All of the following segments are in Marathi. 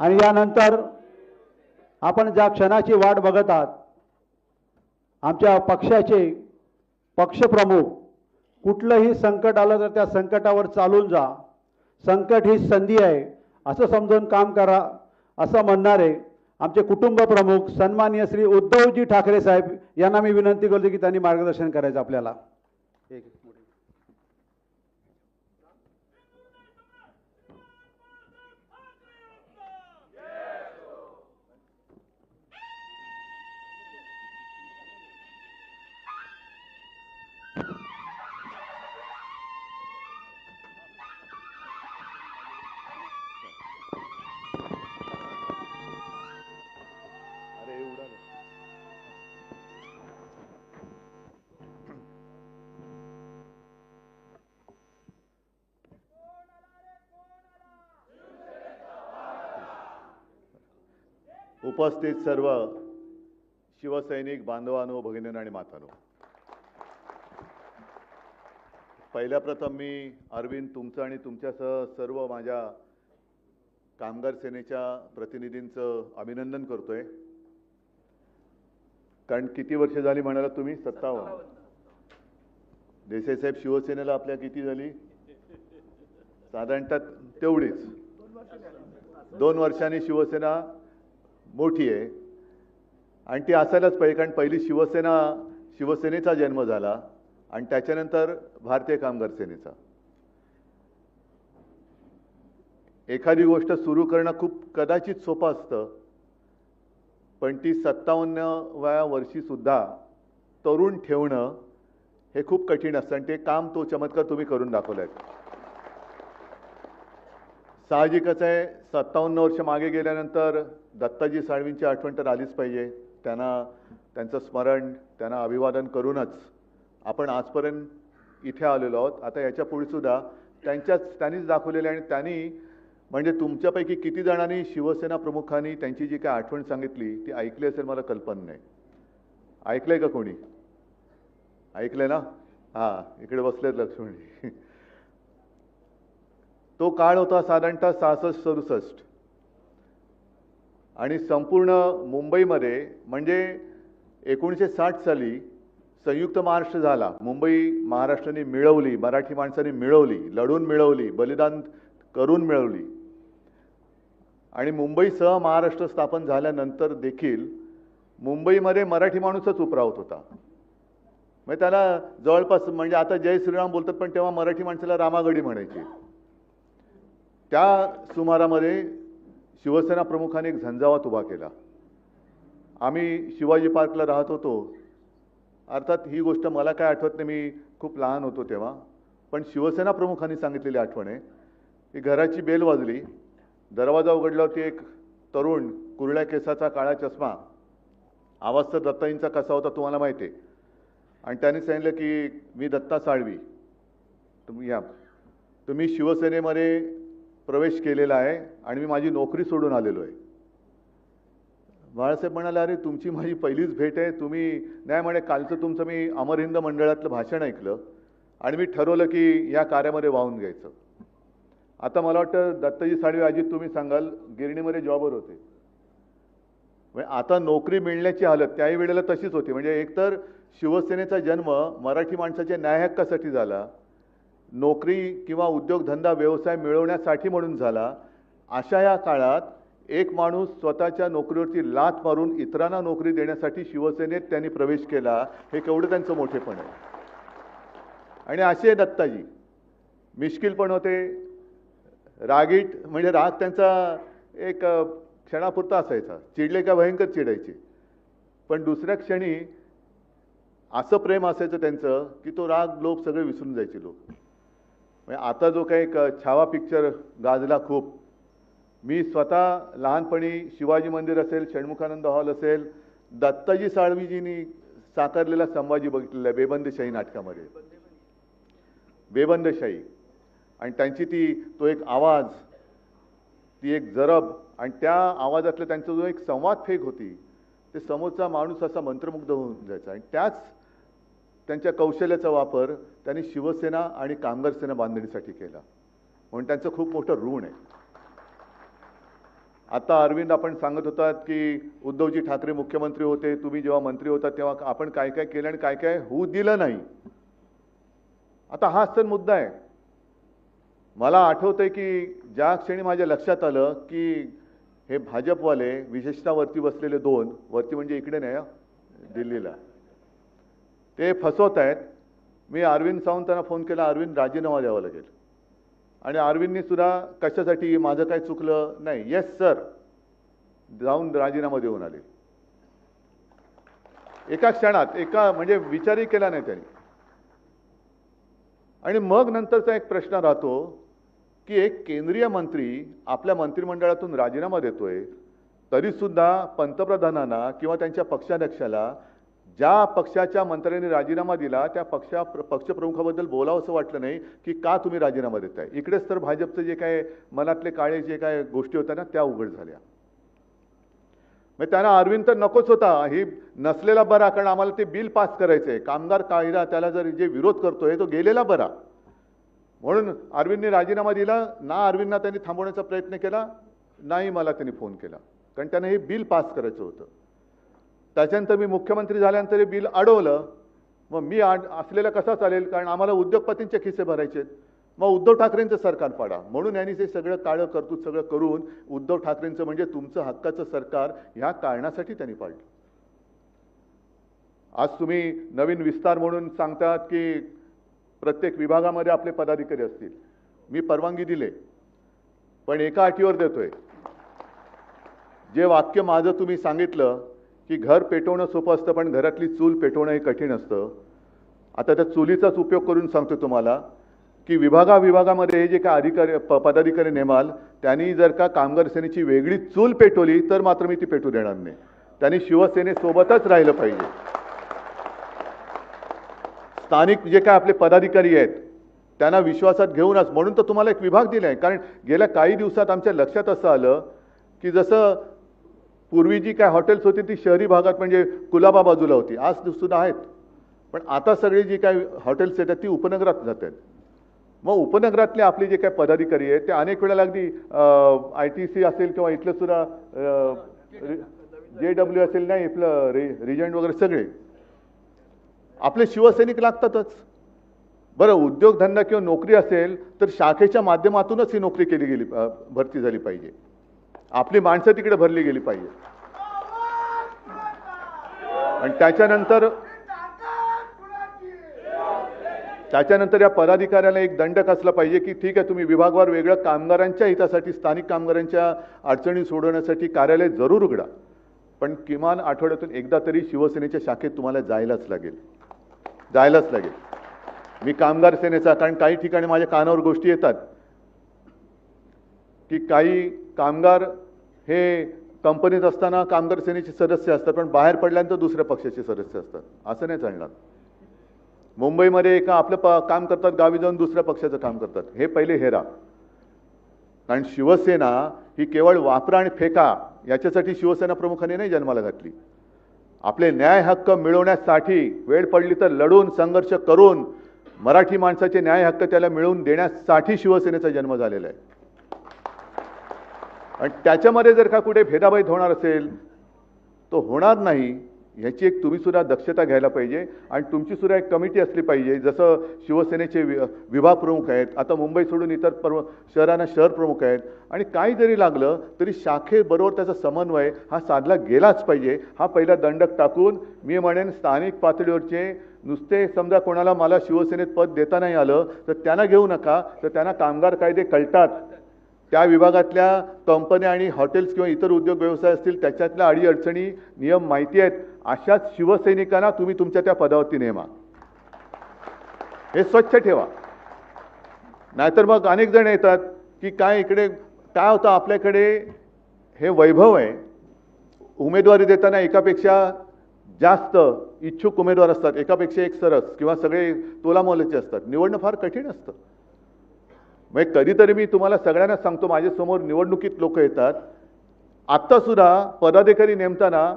आणि यानंतर आपण ज्या क्षणाची वाट बघत आहात आमच्या पक्षाचे पक्षप्रमुख कुठलंही संकट आलं तर त्या संकटावर चालून जा. संकट ही संधी आहे असं समजून काम करा असं म्हणणारे आमचे कुटुंब प्रमुख सन्माननीय श्री उद्धवजी ठाकरे साहेब यांना मी विनंती करतो की त्यांनी मार्गदर्शन करायचं आपल्याला. एक उपस्थित सर्व शिवसैनिक बांधवानो भगिनींनो आणि मातानो. पहिल्या प्रथम मी अरविंद तुमचं आणि तुमच्यासह सर्व माझ्या कामगार सेनेच्या प्रतिनिधींचं अभिनंदन करतोय. कारण किती वर्ष झाली म्हणाला तुम्ही? सत्तावन्न. देसाईसाहेब शिवसेनेला आपल्या किती झाली? साधारणतः तेवढीच. दोन वर्षांनी शिवसेना मोठी आहे. आणि ती असायलाच पाहिजे कारण पहिली शिवसेना शिवसेनेचा जन्म झाला आणि त्याच्यानंतर भारतीय कामगार सेनेचा. एखादी गोष्ट सुरू करणं खूप कदाचित सोपं असतं पण ती सत्तावन्नव्या वर्षी सुद्धा तरुण ठेवणं हे खूप कठीण असतं आणि ते काम तो चमत्कार तुम्ही करून दाखवलाय. साहजिकच आहे सत्तावन्न वर्ष मागे गेल्यानंतर दत्ताजी साळवींची आठवण तर आलीच पाहिजे. त्यांना त्यांचं स्मरण त्यांना अभिवादन करूनच आपण आजपर्यंत इथे आलेलो आहोत. आता याच्या पुढेसुद्धा त्यांच्याच त्यांनीच दाखवलेले आणि त्यांनी म्हणजे तुमच्यापैकी किती जणांनी शिवसेना प्रमुखांनी त्यांची जी काय आठवण सांगितली ती ऐकली असेल मला कल्पना नाही. ऐकलंय का कोणी? ऐकलंय ना? हां इकडे बसलेत लक्ष्मणी तो काळ होता साधारणतः सहासष्ट सदुसष्ट. आणि संपूर्ण मुंबईमध्ये म्हणजे एकोणीसशे साठ साली संयुक्त महाराष्ट्र झाला. मुंबई महाराष्ट्राने मिळवली मराठी माणसाने मिळवली लढून मिळवली बलिदान करून मिळवली. आणि मुंबईसह महाराष्ट्र स्थापन झाल्यानंतर देखील मुंबईमध्ये मराठी माणूसच उपरावत होता. म्हणजे त्याला जवळपास म्हणजे आता जय श्रीराम बोलतात पण तेव्हा मराठी माणसाला रामागडी म्हणायची. त्या सुमारामध्ये शिवसेना प्रमुखाने एक झंझावात उभा केला. आम्ही शिवाजी पार्कला राहत होतो. अर्थात ही गोष्ट मला काय आठवत नाही मी खूप लहान होतो तेव्हा. पण शिवसेना प्रमुखांनी सांगितलेली आठवण आहे. की घराची बेल वाजली दरवाजा उघडल्यावरती एक तरुण कुरळ्या केसाचा काळा चष्मा आवाज तर दत्ताईंचा कसा होता तुम्हाला माहिती आहे. आणि त्यांनी सांगितलं की मी दत्ता साळवी. तुम्ही या. तुम्ही शिवसेनेमध्ये प्रवेश केलेला आहे आणि मी माझी नोकरी सोडून आलेलो आहे. बाळासाहेब म्हणाले अरे तुमची माझी पहिलीच भेट आहे. तुम्ही नाही म्हणे कालचं तुमचं मी अमरहिंद मंडळातलं भाषण ऐकलं आणि मी ठरवलं की या कार्यामध्ये वाहून घ्यायचं. आता मला वाटतं दत्ताजी साडवे अजित तुम्ही सांगाल गिरणीमध्ये जॉबवर होते. म्हणजे आता नोकरी मिळण्याची हालत त्याही वेळेला तशीच होती. म्हणजे एकतर शिवसेनेचा जन्म मराठी माणसाच्या न्यायहक्कासाठी झाला नोकरी किंवा उद्योगधंदा व्यवसाय मिळवण्यासाठी म्हणून झाला अशा या काळात एक माणूस स्वतःच्या नोकरीवरती लात मारून इतरांना नोकरी देण्यासाठी शिवसेनेत त्यांनी प्रवेश केला हे केवढं त्यांचं मोठेपण आहे. आणि असे दत्ताजी मिश्किल पण होते. रागीट म्हणजे राग त्यांचा एक क्षणापुरता असायचा. चिडले का भयंकर चिडायचे. पण दुसऱ्या क्षणी असं प्रेम असायचं त्यांचं की तो राग लोक सगळे विसरून जायचे लोक. म्हणजे आता जो काही एक छावा पिक्चर गाजला खूप. मी स्वतः लहानपणी शिवाजी मंदिर असेल षण्मुखानंद हॉल असेल दत्ताजी साळवीजींनी साकारलेला संभाजी बघितलेला आहे बेबंदशाही नाटकामध्ये. बेबंदशाही आणि त्यांची ती तो एक आवाज ती एक जरब आणि त्या आवाजातला त्यांचा जो एक संवाद फेक होती ते समोरचा माणूस असा मंत्रमुग्ध होऊन जायचा. आणि त्याच त्यांच्या कौशल्याचा वापर त्यांनी शिवसेना आणि कामगार सेना बांधणीसाठी केला. म्हणून त्यांचं खूप मोठं ऋण आहे. आता अरविंद आपण सांगत होतात की उद्धवजी ठाकरे मुख्यमंत्री होते तुम्ही जेव्हा मंत्री होता तेव्हा आपण काय काय केलं आणि काय काय होऊ दिलं नाही. आता हाच तर मुद्दा आहे. मला आठवतंय की ज्या क्षणी माझ्या लक्षात आलं की हे भाजपवाले विशेषतः वरती बसलेले दोन वरती म्हणजे इकडे नाही दिल्लीला. ते फसवत आहेत. मी अरविंद सावंतांना फोन केला अरविंद राजीनामा द्यावा लागेल. आणि अरविंदनी सुद्धा कशासाठी माझं काय चुकलं नाही. येस सर जाऊन राजीनामा देऊन आले. एका क्षणात एका म्हणजे विचारही केला नाही त्यांनी. आणि मग नंतरचा एक प्रश्न राहतो की एक केंद्रीय मंत्री आपल्या मंत्रिमंडळातून राजीनामा देतोय तरी सुद्धा पंतप्रधानांना किंवा त्यांच्या पक्षाध्यक्षाला ज्या पक्षाच्या मंत्र्यांनी राजीनामा दिला त्या पक्षा पक्षप्रमुखाबद्दल बोलावं असं वाटलं नाही की का तुम्ही राजीनामा देताय. इकडेच तर भाजपचं जे काय मनातले काळे जे काय गोष्टी होत्या ना त्या उघड झाल्या. मग त्यांना अरविंद तर नकोच होता. ही नसलेला बरा कारण आम्हाला ते बिल पास करायचंय. कामगार कायदा त्याला जर जे विरोध करतोय तो गेलेला बरा. म्हणून अरविंदने राजीनामा दिला. ना अरविंदना त्यांनी थांबवण्याचा प्रयत्न केला नाही मला त्यांनी फोन केला. कारण त्यांना हे बिल पास करायचं होतं. त्याच्यानंतर मी मुख्यमंत्री झाल्यानंतर हे बिल अडवलं. मग मी आड असलेलं कसा चालेल? कारण आम्हाला उद्योगपतींचे खिसे भरायचे आहेत. मग उद्धव ठाकरेंचं सरकार पाडा. म्हणून यांनी ते सगळं काळं कर्तृत सगळं करून उद्धव ठाकरेंचं म्हणजे तुमचं हक्काचं सरकार ह्या कारणासाठी त्यांनी पाडलं. आज तुम्ही नवीन विस्तार म्हणून सांगतात की प्रत्येक विभागामध्ये आपले पदाधिकारी असतील. मी परवानगी दिले. पण एका अटीवर देतोय. जे वाक्य माझं तुम्ही सांगितलं की घर पेटवणं सोपं असतं पण घरातली चूल पेटवणं हे कठीण असतं. आता त्या चुलीचाच उपयोग करून सांगतो तुम्हाला की विभागा विभागामध्ये हे जे काय अधिकारी प पदाधिकारी नेमाल त्यांनी जर का कामगार सेनेची वेगळी चूल पेटवली तर मात्र मी ती पेटू देणार नाही. त्यांनी शिवसेनेसोबतच राहिलं पाहिजे. स्थानिक जे काय आपले पदाधिकारी आहेत त्यांना विश्वासात घेऊनच म्हणून तर तुम्हाला एक विभाग दिला आहे कारण गेल्या काही दिवसात आमच्या लक्षात असं आलं की जसं पूर्वी जी काय हॉटेल्स होती ती शहरी भागात म्हणजे कुलाबा बाजूला होती. आज सुद्धा आहेत. पण आता सगळी जी काय हॉटेल्स येतात ती उपनगरात जात आहेत मग उपनगरातले आपले जे काय पदाधिकारी आहेत ते अनेक वेळेला अगदी आय टी सी असेल किंवा इथलं सुद्धा जे डब्ल्यू असेल नाही इथलं रि रिजंट वगैरे सगळे. आपले शिवसैनिक लागतातच. बरं उद्योगधंदा किंवा नोकरी असेल तर शाखेच्या माध्यमातूनच ही नोकरी केली गेली भरती झाली पाहिजे. आपली माणसं तिकडे भरली गेली पाहिजे. आणि त्याच्यानंतर त्याच्यानंतर या पदाधिकाऱ्याला एक दंड कसला पाहिजे की ठीक आहे तुम्ही विभागवार वेगळं कामगारांच्या हितासाठी स्थानिक कामगारांच्या अडचणी सोडवण्यासाठी कार्यालय जरूर उघडा. पण किमान आठवड्यातून एकदा तरी शिवसेनेच्या शाखेत तुम्हाला जायलाच लागेल. जायलाच लागेल. मी कामगार सेनेचा कारण काही ठिकाणी माझ्या कानावर गोष्टी येतात. की काही कामगार हे कंपनीत असताना कामगार सेनेचे सदस्य असतात पण बाहेर पडल्यानंतर दुसऱ्या पक्षाचे सदस्य असतात. असं नाही चालणार मुंबईमध्ये एका आपलं प काम करतात गावी जाऊन दुसऱ्या पक्षाचं काम करतात. हे पहिले हेरा कारण शिवसेना ही केवळ वापरा आणि फेका याच्यासाठी शिवसेना प्रमुखाने नाही जन्माला घातली. आपले न्याय हक्क मिळवण्यासाठी वेळ पडली तर लढून संघर्ष करून मराठी माणसाचे न्याय हक्क त्याला मिळवून देण्यासाठी शिवसेनेचा जन्म झालेला आहे. आणि त्याच्यामध्ये जर का कुठे भेदाभेद होणार असेल तो होणार नाही ह्याची एक तुम्हीसुद्धा दक्षता घ्यायला पाहिजे आणि तुमचीसुद्धा एक कमिटी असली पाहिजे. जसं शिवसेनेचे वि विभाग प्रमुख आहेत आता मुंबई सोडून इतर पर्व शहरांना शहर प्रमुख आहेत. आणि काही जरी लागलं तरी शाखेबरोबर त्याचा समन्वय हा साधला गेलाच पाहिजे. हा पहिला दंडक टाकून मी म्हणेन स्थानिक पातळीवरचे नुसते समजा कोणाला मला शिवसेनेत पद देता नाही आलं तर त्यांना घेऊ नका तर त्यांना कामगार कायदे कळतात. त्या विभागातल्या कंपन्या आणि हॉटेल्स किंवा इतर उद्योग व्यवसाय असतील त्याच्यातल्या अडीअडचणी नियम माहिती आहेत. अशाच शिवसैनिकांना तुम्ही तुमच्या त्या पदावरती नेमा. हे स्वच्छ ठेवा. नाहीतर मग अनेक जण येतात की काय इकडे काय होतं आपल्याकडे? हे वैभव आहे. उमेदवारी देताना एकापेक्षा जास्त इच्छुक उमेदवार असतात. एकापेक्षा एक सरस किंवा सगळे तोलामोलाचे असतात. निवडणं फार कठीण असतं. म्हणजे कधीतरी मी तुम्हाला सगळ्यांना सांगतो माझ्यासमोर निवडणुकीत लोक येतात. आत्तासुद्धा पदाधिकारी नेमताना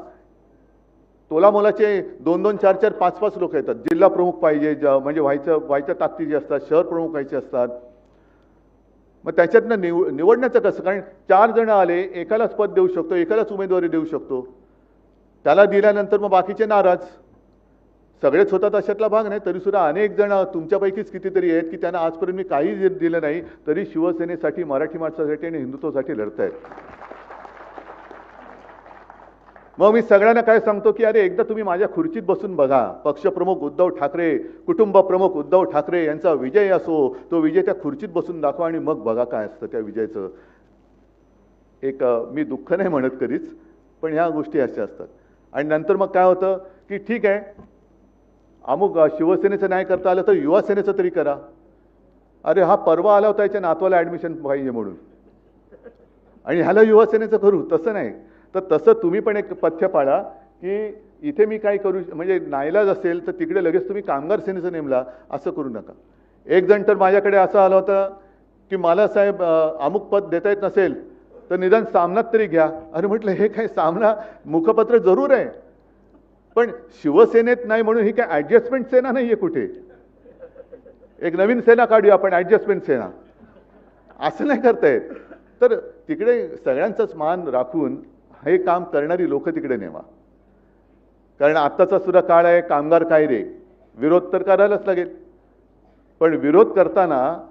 तोलामोलाचे दोन दोन चार चार पाच पाच लोक येतात. जिल्हा प्रमुख पाहिजे ज- म्हणजे व्हायचं व्हायच्या ताकदीचे असतात शहर प्रमुख व्हायचे असतात. मग त्याच्यातनं निव निवडण्याचं कसं? कारण चार जण आले एकालाच पद देऊ शकतो एकालाच उमेदवारी देऊ शकतो. त्याला दिल्यानंतर मग बाकीचे नाराज. सगळेच होतात अशातला भाग नाही तरी सुद्धा अनेक जण तुमच्यापैकीच कितीतरी आहेत की त्यांना आजपर्यंत मी काही दिलं नाही तरी शिवसेनेसाठी मराठी माणसासाठी आणि हिंदुत्वासाठी लढतायत. मग मी सगळ्यांना काय सांगतो की अरे एकदा तुम्ही माझ्या खुर्चीत बसून बघा. पक्षप्रमुख उद्धव ठाकरे कुटुंब प्रमुख उद्धव ठाकरे यांचा विजय असो तो विजय त्या खुर्चीत बसून दाखवा आणि मग बघा काय असतं त्या विजयाचं. एक मी दुःख नाही म्हणत कधीच पण ह्या गोष्टी अशा असतात. आणि नंतर मग काय होतं की ठीक आहे अमुक शिवसेनेचं नाही करता आलं तर युवा सेनेचं तरी करा. अरे हा परवा आला होता याच्या नातवाला ॲडमिशन पाहिजे म्हणून. आणि ह्याला युवा सेनेचं करू तसं नाही. तर तसं तुम्ही पण एक पथ्य पाळा की इथे मी काय करू म्हणजे नाईलाज असेल तर तिकडे लगेच तुम्ही कामगार सेनेचं नेमला असं करू नका. एक जण तर माझ्याकडे असं आलं होतं की मला साहेब अमुक पद देता येत नसेल तर निदान सामनात तरी घ्या. अरे म्हटलं हे काय सामना मुखपत्र जरूर आहे. पण शिवसेनेत नाही म्हणून ही काय ॲडजस्टमेंट सेना नाही आहे कुठे? एक नवीन सेना काढूया आपण ॲडजस्टमेंट सेना. असं नाही करता येत. तर तिकडे सगळ्यांचाच मान राखून हे काम करणारी लोक तिकडे नेवा. कारण आत्ताचा सुद्धा काळ आहे कामगार कायदे विरोध तर करायलाच लागेल. पण विरोध करताना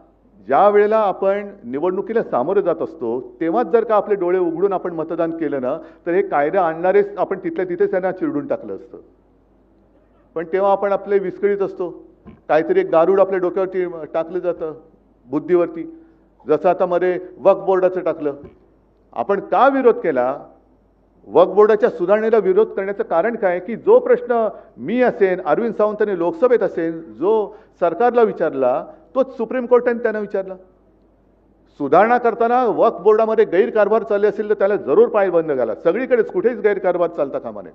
ज्या वेळेला आपण निवडणुकीला सामोरं जात असतो तेव्हाच जर का आपले डोळे उघडून आपण मतदान केलं ना तर हे कायदे आणणारेच आपण तिथल्या तिथेच त्यांना चिरडून टाकलं असतं. पण तेव्हा आपण आपले विस्कळीत असतो. काहीतरी एक गारूड आपल्या डोक्यावरती टाकलं जातं बुद्धीवरती. जसं आता मध्ये वक्फ बोर्डाचं टाकलं. आपण का विरोध केला? वक्फ बोर्डाच्या सुधारणेला विरोध करण्याचं कारण काय? की जो प्रश्न मी असेन अरविंद सावंतांनी लोकसभेत असेन जो सरकारला विचारला तोच सुप्रीम कोर्टाने त्यांना विचारला. सुधारणा करताना वक्फ बोर्डामध्ये गैरकारभार चालले असेल तर त्याला जरूर पाय बंद घाला. सगळीकडेच कुठेच गैरकारभार चालता कामा नये.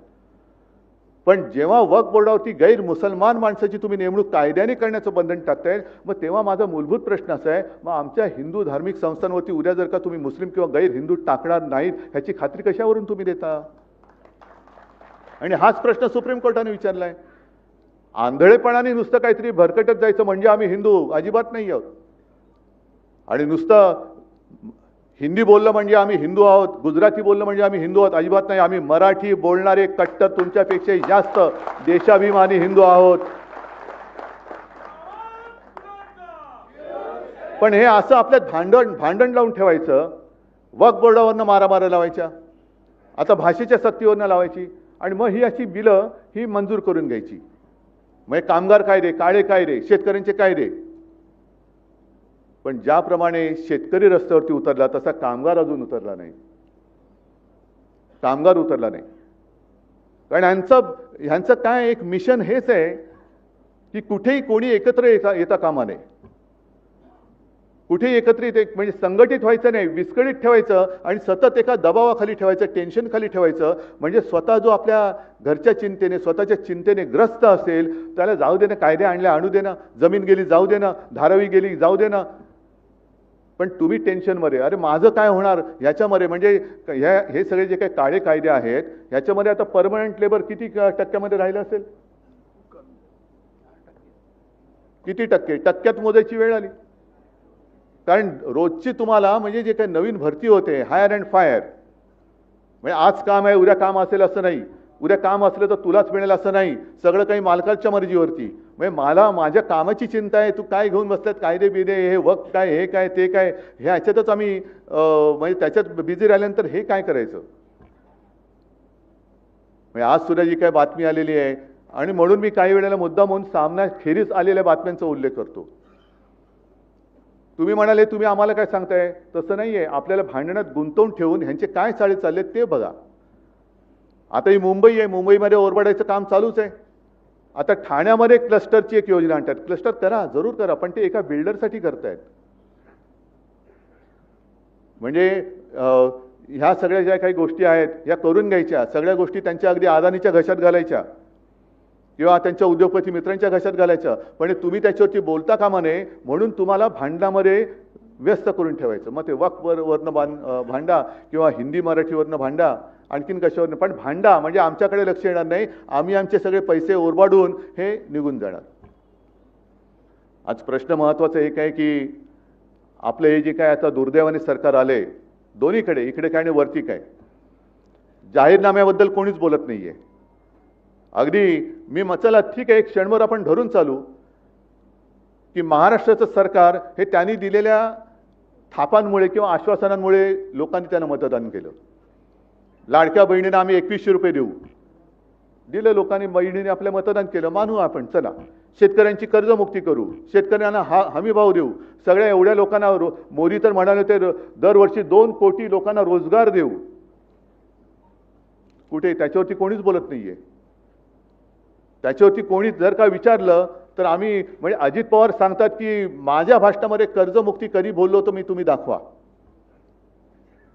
पण जेव्हा वक्फ बोर्डावरती गैर मुसलमान माणसाची तुम्ही नेमणूक कायद्याने करण्याचं बंधन टाकताय मग तेव्हा माझा मूलभूत प्रश्न असा आहे मग आमच्या हिंदू धार्मिक संस्थांवरती उद्या जर का तुम्ही मुस्लिम किंवा गैर हिंदू टाकणार नाहीत ह्याची खात्री कशावरून तुम्ही देता? आणि हाच प्रश्न सुप्रीम कोर्टाने विचारलाय. आंधळेपणाने नुसतं काहीतरी भरकटत जायचं म्हणजे आम्ही हिंदू अजिबात नाही आहोत. आणि नुसतं हिंदी बोललं म्हणजे आम्ही हिंदू आहोत गुजराती बोललं म्हणजे आम्ही हिंदू आहोत अजिबात नाही. आम्ही मराठी बोलणारे कट्टर तुमच्यापेक्षाही जास्त देशाभिमानी हिंदू आहोत. पण हे असं आपल्यात भांडण भांडण लावून ठेवायचं. वक बोर्डावरनं मारामारा लावायच्या. आता भाषेच्या सक्तीवरनं लावायची. आणि मग ही अशी बिलं ही मंजूर करून घ्यायची. म्हणजे कामगार कायदे काळे कायदे शेतकऱ्यांचे कायदे पण ज्याप्रमाणे शेतकरी रस्त्यावरती उतरला तसा कामगार अजून उतरला नाही. कामगार उतरला नाही. कारण ह्यांचं ह्यांचं काय एक मिशन हेच आहे की कुठेही कोणी एकत्र येता येता कामा नये. कुठेही एकत्रित एक म्हणजे संघटित व्हायचं नाही विस्कळीत ठेवायचं आणि सतत एका दबावाखाली ठेवायचं टेन्शन खाली ठेवायचं. म्हणजे स्वतः जो आपल्या घरच्या चिंतेने स्वतःच्या चिंतेने ग्रस्त असेल त्याला जाऊ देणं कायदे आणले आणू देणं जमीन गेली जाऊ देणं धारावी गेली जाऊ देणं. पण तुम्ही टेन्शनमध्ये अरे माझं काय होणार? ह्याच्यामध्ये म्हणजे ह्या हे सगळे जे काही काळे कायदे आहेत ह्याच्यामध्ये आता परमनंट लेबर किती टक्क्यामध्ये राहिलं असेल? किती टक्के? टक्क्यात मोजायची वेळ आली. कारण रोजची तुम्हाला म्हणजे जे काही नवीन भरती होते हायर अँड फायर म्हणजे आज काम आहे उद्या काम असेल असं नाही. उद्या काम असलं तर तुलाच मिळेल असं नाही. सगळं काही मालकाच्या मर्जीवरती. म्हणजे मला माझ्या कामाची चिंता आहे तू काय घेऊन बसल्यात कायदे बिदे हे वक्त काय हे काय ते काय? ह्याच्यातच आम्ही म्हणजे त्याच्यात बिझी राहिल्यानंतर हे काय करायचं? म्हणजे आज सुद्धा जी काय बातमी आलेली आहे आणि म्हणून मी काही वेळेला मुद्दा म्हणून सामन्याखेरीज आलेल्या बातम्यांचा उल्लेख करतो. तुम्ही म्हणाले तुम्ही आम्हाला काय सांगताय? तसं नाही आहे आपल्याला भांडणात गुंतवून ठेवून ह्यांचे काय चाळे चालले ते बघा. आता ही मुंबई आहे. मुंबईमध्ये ओरबाडायचं काम चालूच आहे. आता ठाण्यामध्ये क्लस्टरची एक योजना आणतात. क्लस्टर करा जरूर करा पण ते एका बिल्डरसाठी करतायत. म्हणजे ह्या सगळ्या ज्या काही गोष्टी आहेत ह्या करून घ्यायच्या. सगळ्या गोष्टी त्यांच्या अगदी आदानीच्या घशात घालायच्या. किंवा त्यांच्या उद्योगपती मित्रांच्या घशात घालायचं पण तुम्ही त्याच्यावरती बोलता कामा नये म्हणून तुम्हाला भांडणामध्ये व्यस्त करून ठेवायचं. मग ते वक वर भांडा किंवा हिंदी मराठीवरनं भांडा आणखीन कशावरनं? पण भांडा म्हणजे आमच्याकडे लक्ष येणार नाही. आम्ही आमचे सगळे पैसे ओरबाडून हे निघून जाणार. आज प्रश्न महत्त्वाचा एक आहे की आपलं हे जे काय आता दुर्दैवाने सरकार आले दोन्हीकडे इकडे काय आणि वरती काय? जाहीरनाम्याबद्दल कोणीच बोलत नाहीये. अगदी मी म- चला ठीक आहे एक क्षणभर आपण धरून चालू. की महाराष्ट्राचं सरकार हे त्यांनी दिलेल्या थापांमुळे किंवा आश्वासनांमुळे लोकांनी त्यांना मतदान केलं. लाडक्या बहिणींना आम्ही एकवीसशे रुपये देऊ. दिलं लोकांनी बहिणीने आपलं मतदान केलं. मानू आपण चला. शेतकऱ्यांची कर्जमुक्ती करू. शेतकऱ्यांना हा हमी भाव देऊ. सगळ्या एवढ्या लोकांना रो- मोदी तर म्हणाले ते दरवर्षी दोन कोटी लोकांना रोजगार देऊ. कुठे? त्याच्यावरती कोणीच बोलत नाहीये. त्याच्यावरती कोणी जर का विचारलं तर आम्ही म्हणजे अजित पवार सांगतात की माझ्या भाषणामध्ये कर्जमुक्ती कधी बोललो तर मी तुम्ही दाखवा.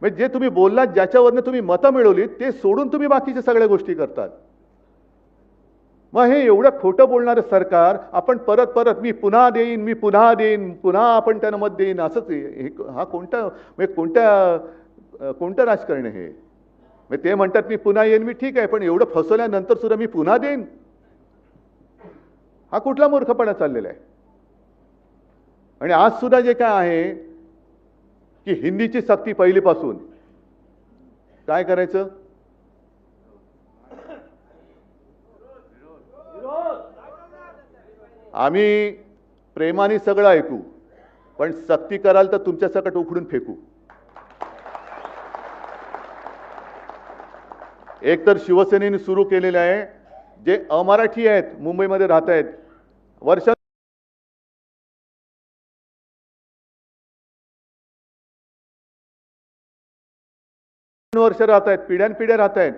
म्हणजे जे तुम्ही बोललात ज्याच्यावरनं तुम्ही मतं मिळवलीत ते सोडून तुम्ही बाकीच्या सगळ्या गोष्टी करतात. मग हे एवढं खोटं बोलणारं सरकार आपण परत परत मी पुन्हा देईन मी पुन्हा देईन पुन्हा आपण त्यांना मत देईन असंच हे हे- हा कोणता म्हणजे कोणत्या कोणतं राजकारण हे? म्हणजे ते म्हणतात मी पुन्हा येईन मी ठीक आहे पण एवढं फसवल्यानंतर सुद्धा मी पुन्हा देईन. हा कुठला मूर्खपणा चाललेला आहे? आणि आज सुद्धा जे काय आहे की हिंदीची सक्ती पहिलीपासून काय करायचं? आम्ही प्रेमाने सगळं ऐकू पण सक्ती कराल तर तुमच्या सकट उखडून फेकू. एक तर शिवसेनेने सुरू केलेले आहे जे अमराठी आहेत मुंबईमध्ये राहत आहेत वर्ष वर्ष राहत आहेत पिढ्यानपिढ्या राहत आहेत.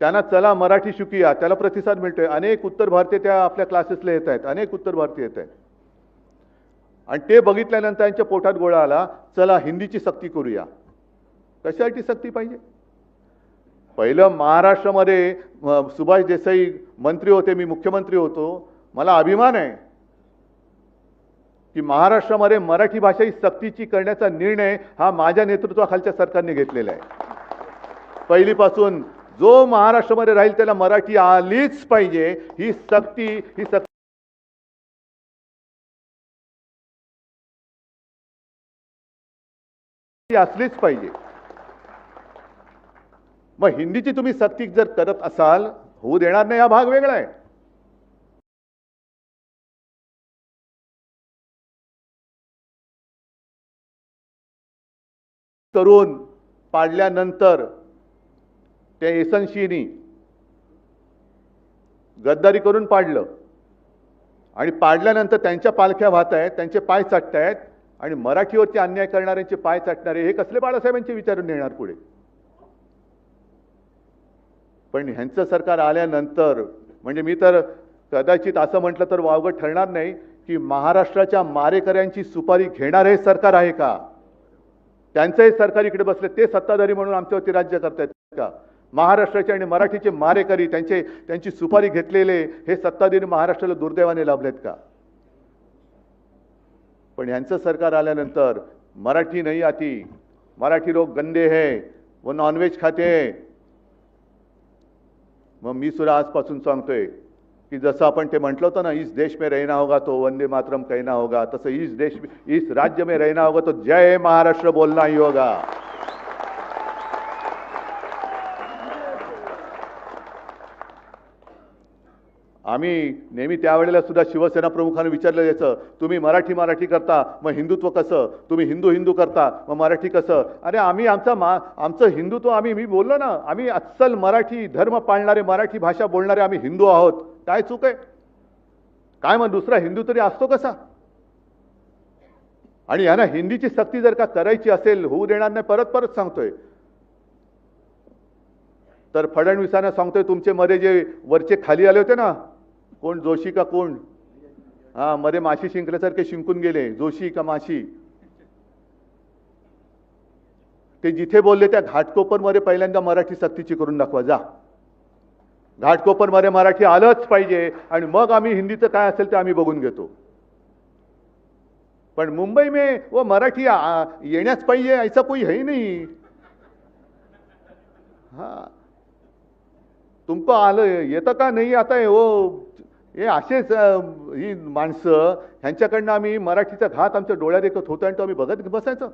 त्यांना चला मराठी शिकूया त्याला प्रतिसाद मिळतोय. अनेक उत्तर भारतीय त्या आपल्या क्लासेसला येत आहेत अनेक उत्तर भारतीय येत आहेत. आणि ते बघितल्यानंतर त्यांच्या पोटात गोळा आला चला हिंदीची सक्ती करूया. कशासाठी सक्ती पाहिजे? पहिलं महाराष्ट्रामध्ये सुभाष देसाई मंत्री होते मी मुख्यमंत्री होतो. मला अभिमान आहे की महाराष्ट्रामध्ये मराठी भाषा ही सक्तीची करण्याचा निर्णय हा माझ्या नेतृत्वाखालच्या सरकारने घेतलेला आहे. पहिलीपासून जो महाराष्ट्रामध्ये राहील त्याला मराठी आलीच पाहिजे. ही सक्ती ही सक्ती असलीच पाहिजे. मग हिंदीची तुम्ही सक्ती जर करत असाल होऊ देणार नाही हा भाग वेगळा आहे. करून पाडल्यानंतर त्या एसनशीनी गद्दारी करून पाडलं. आणि पाडल्यानंतर त्यांच्या पालख्या वाहत आहेत त्यांचे पाय चाटतायत आणि मराठीवरती अन्याय करणाऱ्यांचे पाय चाटणारे हे कसले बाळासाहेबांचे विचारून नेणार पुढे? पण ह्यांचं सरकार आल्यानंतर म्हणजे मी तर कदाचित असं म्हटलं तर वावगं ठरणार नाही की महाराष्ट्राच्या मारेकऱ्यांची सुपारी घेणार हे सरकार आहे का? त्यांचंही सरकार इकडे बसले ते सत्ताधारी म्हणून आमच्यावरती राज्य करतायत का? महाराष्ट्राचे आणि मराठीचे मारेकरी त्यांचे त्यांची सुपारी घेतलेले हे सत्ताधारी महाराष्ट्राला दुर्दैवाने लाभलेत का? पण यांचं सरकार आल्यानंतर मराठी नाही आती मराठी लोक गंदे हे व नॉनव्हेज खाते मग मी सुद्धा आजपासून सांगतोय की जसं आपण ते म्हटलं होतं ना इस देश में रहना होगा तो वंदे मातरम कहना होगा तसं इस देश इस राज्य में रहना होगा तो जय महाराष्ट्र बोलना ही होगा। आम्ही नेहमी त्यावेळेला सुद्धा शिवसेना प्रमुखांना विचारलं जायचं तुम्ही मराठी मराठी करता मग हिंदुत्व कसं? तुम्ही हिंदू हिंदू करता मग मराठी कसं? अरे आम्ही आमचा मा आमचं हिंदुत्व आम्ही मी बोललो ना आम्ही अस्सल मराठी धर्म पाळणारे मराठी भाषा बोलणारे आम्ही हिंदू आहोत. काय चूक आहे? काय मग दुसरा हिंदू तरी असतो कसा? आणि यांना हिंदीची सक्ती जर का करायची असेल होऊ देणार नाही परत परत सांगतोय. तर फडणवीसांना सांगतोय तुमचे मध्ये जे वरचे खाली आले होते ना कोण जोशी का कोण? हा मध्ये माशी शिंकल्यासारखे शिंकून गेले जोशी का माशी? ते जिथे बोलले त्या घाटकोपरमध्ये पहिल्यांदा मराठी सक्तीची करून दाखवा जा. घाटकोपरमध्ये मराठी आलंच पाहिजे. आणि मग आम्ही हिंदीचं काय असेल ते आम्ही बघून घेतो. पण मुंबई में वो मराठी येण्याच पाहिजे ऐसा कोई है ही हा हाँ. तुमको आलं येतं का नाही आता हो हे असेच ही माणसं ह्यांच्याकडनं आम्ही मराठीचा घात आमच्या डोळ्यात एकत होता आणि तो आम्ही बघत बसायचं.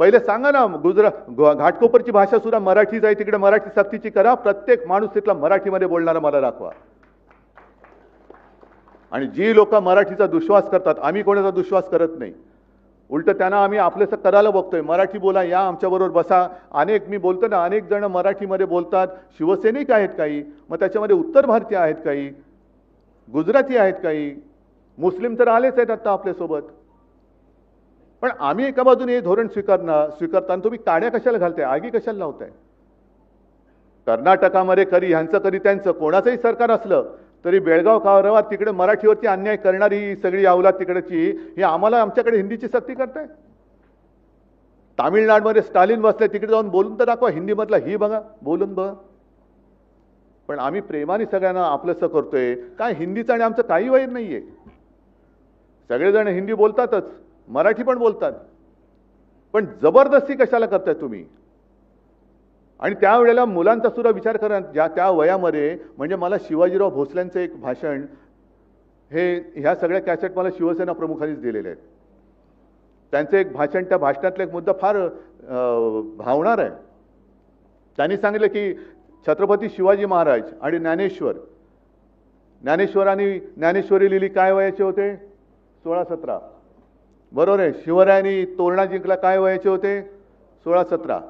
पहिले सांगा ना गुजरात घाटकोपरची भाषा सुद्धा मराठीच आहे तिकडे मराठी सक्तीची करा प्रत्येक माणूस तिथला मराठीमध्ये बोलणारा मला दाखवा. आणि जी लोक मराठीचा दुश्वास करतात आम्ही कोणाचा दुश्वास करत नाही. उलट त्यांना आम्ही आपलंसं करायला बघतोय मराठी बोला या आमच्याबरोबर बसा. अनेक मी बोलतो ना अनेक जण मराठीमध्ये बोलतात शिवसैनिक आहेत काही मग त्याच्यामध्ये उत्तर भारतीय आहेत काही गुजराती आहेत काही मुस्लिम तर आलेच आहेत आत्ता आपल्यासोबत. पण आम्ही एका बाजूने हे धोरण स्वीकारणं स्वीकारताना तुम्ही काड्या कशाला घालताय? आगी कशाला लावताय? कर्नाटकामध्ये कधी ह्यांचं कधी त्यांचं. कोणाचंही सरकार असलं तरी बेळगाव कारावार तिकडे मराठीवरती अन्याय करणारी ही सगळी अवलाद तिकडची ही आम्हाला आमच्याकडे हिंदीची सक्ती करताय? तामिळनाडमध्ये स्टालिन बसले तिकडे जाऊन बोलून तर दाखवा हिंदीमधला ही बघा बोलून बघा. पण आम्ही प्रेमाने सगळ्यांना आपलंसं करतोय. काय हिंदीचं आणि आमचं काही वैर नाहीये. सगळेजण हिंदी बोलतातच. मराठी पण बोलतात. पण जबरदस्ती कशाला करताय तुम्ही? आणि त्यावेळेला मुलांचा सुद्धा विचार करा ज्या त्या वयामध्ये म्हणजे मला शिवाजीराव भोसल्यांचं एक भाषण हे ह्या सगळ्या कॅसेट मला शिवसेना प्रमुखांनीच दिलेले आहेत. त्यांचं एक भाषण त्या भाषणातला एक मुद्दा फार भावणार आहे. त्यांनी सांगितलं की छत्रपती शिवाजी महाराज आणि ज्ञानेश्वर. ज्ञानेश्वरांनी ज्ञानेश्वरी लिहिली काय वयाचे होते? सोळा सतरा. बरोबर आहे. शिवरायांनी तोरणा जिंकला काय वयाचे होते? सोळा सतरा.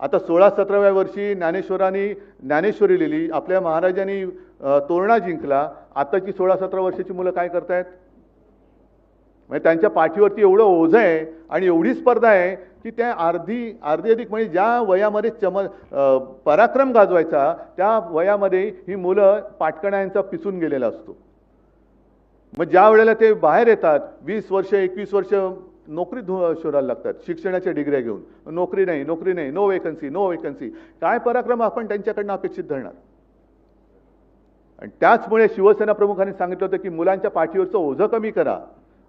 आता सोळा सतराव्या वर्षी ज्ञानेश्वरांनी ज्ञानेश्वरी लिहिली. आपल्या महाराजांनी तोरणा जिंकला. आताची सोळा सतरा वर्षाची मुलं काय करतायत? म्हणजे त्यांच्या पाठीवरती एवढं ओझं आहे आणि एवढी स्पर्धा आहे की त्या अर्धी अर्धी अधिक म्हणजे ज्या वयामध्ये चम पराक्रम गाजवायचा त्या वयामध्ये ही मुलं पाटकण्यांचा पिसून गेलेला असतो. मग ज्या वेळेला ते बाहेर येतात वीस वर्ष एकवीस वर्ष नोकरी धु- शोधायला लागतात शिक्षणाच्या डिग्र्या घेऊन. नोकरी नाही नोकरी नाही नो वेकन्सी नो वेकन्सी काय पराक्रम आपण त्यांच्याकडनं अपेक्षित धरणार? आणि त्याचमुळे शिवसेना प्रमुखांनी सांगितलं होतं की मुलांच्या पाठीवरचं ओझं कमी करा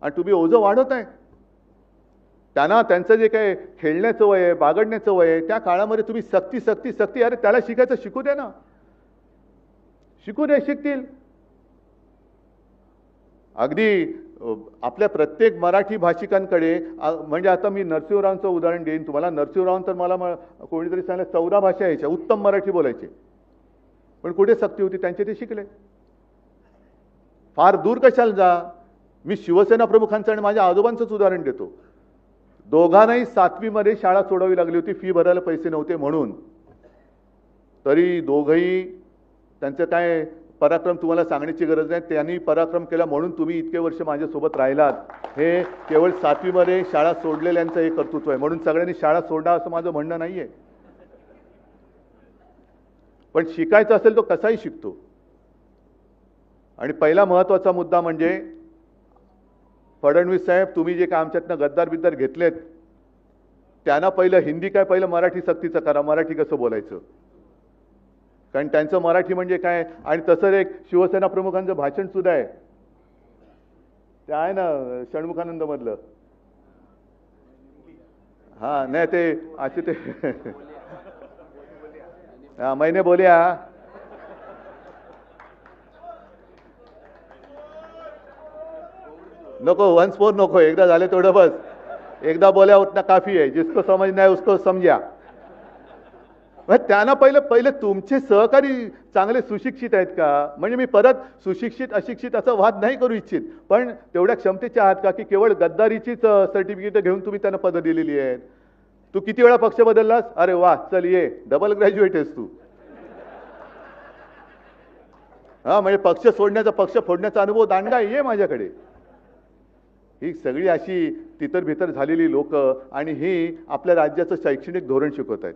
आणि तुम्ही ओझं वाढवत आहे. त्यांना त्यांचं जे काय खेळण्याचं वय आहे बागडण्याचं वय आहे त्या काळामध्ये तुम्ही सक्ती सक्ती सक्ती अरे त्याला शिकायचं शिकू द्या ना. शिकू दे शिकतील. अगदी आपल्या प्रत्येक मराठी भाषिकांकडे म्हणजे आता मी नरसिंहरावांचं उदाहरण देईन. तुम्हाला नरसिंहराव तर मला कोणीतरी सांगितलं चौदा भाषा यायच्या उत्तम मराठी बोलायचे. पण कुठे सक्ती होती? त्यांचे ते शिकले. फार दूर कशाला जा? मी शिवसेना प्रमुखांचं आणि माझ्या आजोबांचंच उदाहरण देतो. दोघांनाही सातवीमध्ये शाळा सोडावी लागली होती फी भरायला पैसे नव्हते म्हणून. तरी दोघंही त्यांचं काय पराक्रम तुम्हाला सांगण्याची गरज नाही. त्यांनी पराक्रम केला म्हणून तुम्ही इतके वर्ष माझ्यासोबत राहिलात. हे केवळ सातवीमध्ये शाळा सोडलेल्यांचं हे कर्तृत्व आहे. म्हणून सगळ्यांनी शाळा सोडा असं माझं म्हणणं नाही आहे पण शिकायचं असेल तो कसाही शिकतो. आणि पहिला महत्त्वाचा मुद्दा म्हणजे फडणवीस साहेब तुम्ही जे काय आमच्यातनं गद्दार बिद्दार घेतलेत त्यांना पहिलं हिंदी काय पहिलं मराठी सक्तीचं करा. मराठी कसं बोलायचं? कारण त्यांचं मराठी म्हणजे काय? आणि तसं एक शिवसेना प्रमुखांचं भाषण सुद्धा आहे. ते आहे ना षण्मुखानंद मधलं हा नाही ते असे ते हा मैने बोलिया. नको वन्स फोर नको एकदा झाले तेवढं बस. एकदा बोल्या उतना काफी आहे. जिसको समज नाही उसको समजा. त्यांना पहिलं पहिले तुमचे सहकारी चांगले सुशिक्षित आहेत का? म्हणजे मी परत सुशिक्षित अशिक्षित असं वाद नाही करू इच्छित. पण तेवढ्या क्षमतेच्या आहात का? की केवळ गद्दारीचीच सर्टिफिकेट घेऊन तुम्ही त्यांना पदं दिलेली आहेत? तू किती वेळा पक्ष बदललास? अरे वा चल ये. डबल ग्रॅज्युएट आहेस तू. हा म्हणजे पक्ष सोडण्याचा पक्ष फोडण्याचा अनुभव दांडा ये माझ्याकडे. ही सगळी अशी तितर भितर झालेली लोक आणि ही आपल्या राज्याचं शैक्षणिक धोरण शिकवत आहेत.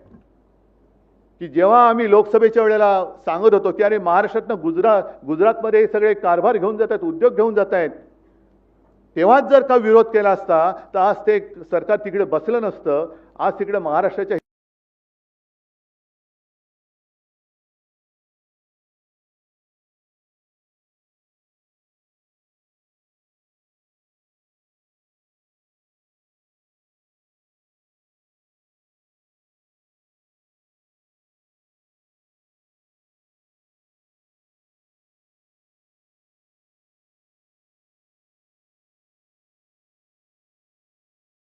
की जेव्हा आम्ही लोकसभेच्या वेळेला सांगत होतो की अरे महाराष्ट्रातनं गुजरात गुजरातमध्ये सगळे कारभार घेऊन जात आहेत उद्योग घेऊन जात आहेत तेव्हाच जर का विरोध केला असता तर आज ते सरकार तिकडे बसलं नसतं आज तिकडे महाराष्ट्राच्या